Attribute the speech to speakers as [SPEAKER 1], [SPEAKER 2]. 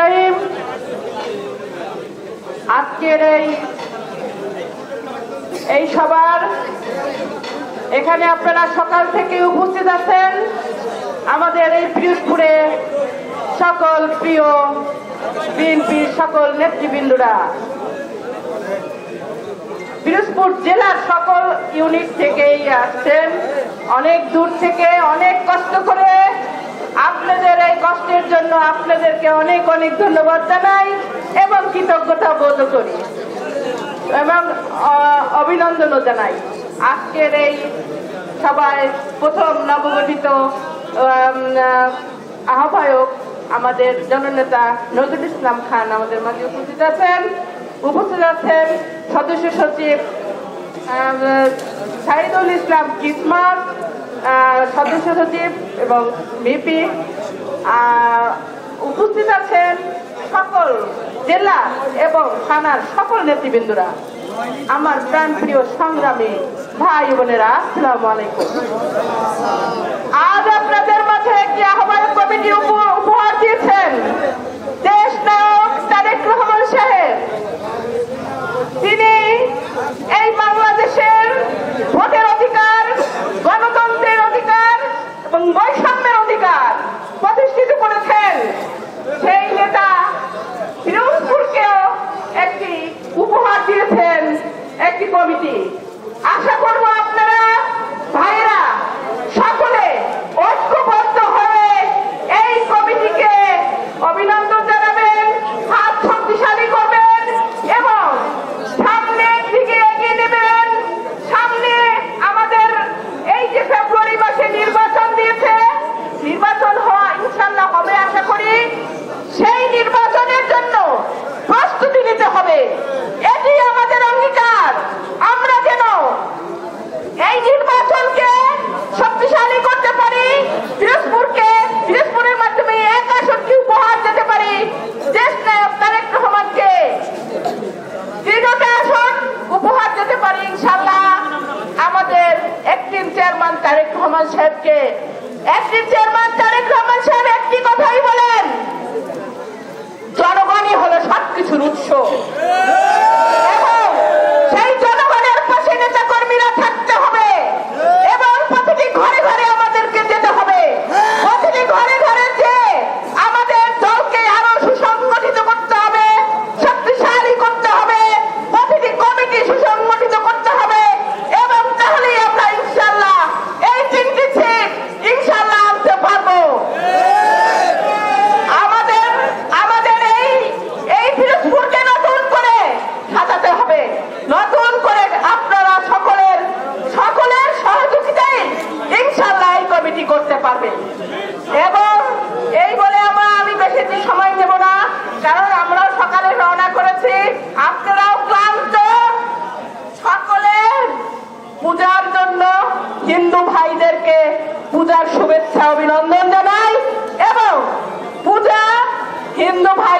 [SPEAKER 1] রহিম। আজকের এই এই সবার এখানে আপনারা সকাল থেকে উপস্থিত আছেন। আমাদের এই পিরোজপুরে সকল প্রিয় বিএনপির সকল নেতৃবৃন্দরা। পিরোজপুর জেলার সকল ইউনিট থেকেই আসছেন। অনেক দূর থেকে অনেক কষ্ট করে আপনাদের এই কষ্টের জন্য আপনাদেরকে অনেক অনেক ধন্যবাদ জানাই এবং কৃতজ্ঞতা বোধ করি এবং অভিনন্দনও জানাই। আজকের এই সবাই প্রথম নবগঠিত আহ্বায়ক আমাদের জননেতা নজরুল ইসলাম খান আমাদের মাঝে উপস্থিত আছেন। উপস্থিত আছেন সদস্য সচিব সাইদুল ইসলাম কিসমাত সদস্য সচিব এবং ভিপি। উপস্থিত আছেন সকল জেলা এবং থানার সকল নেতৃবৃন্দরা। আমার প্রাণ প্রিয় সংগ্রামী ভাই বোনেরা, আসসালামু আলাইকুম। আজ আপনাদের মাঝে একটি আহ্বায়ক কমিটি উপ- সাহেবকে একটিম চেয়ারম্যান তারেক রহমান সাহেব একটি কথাই বলেন জনগণই হলো সবকিছুর উৎস। পূজার শুভেচ্ছা অভিনন্দন জানাই। এবং পূজা হিন্দু ভাইদের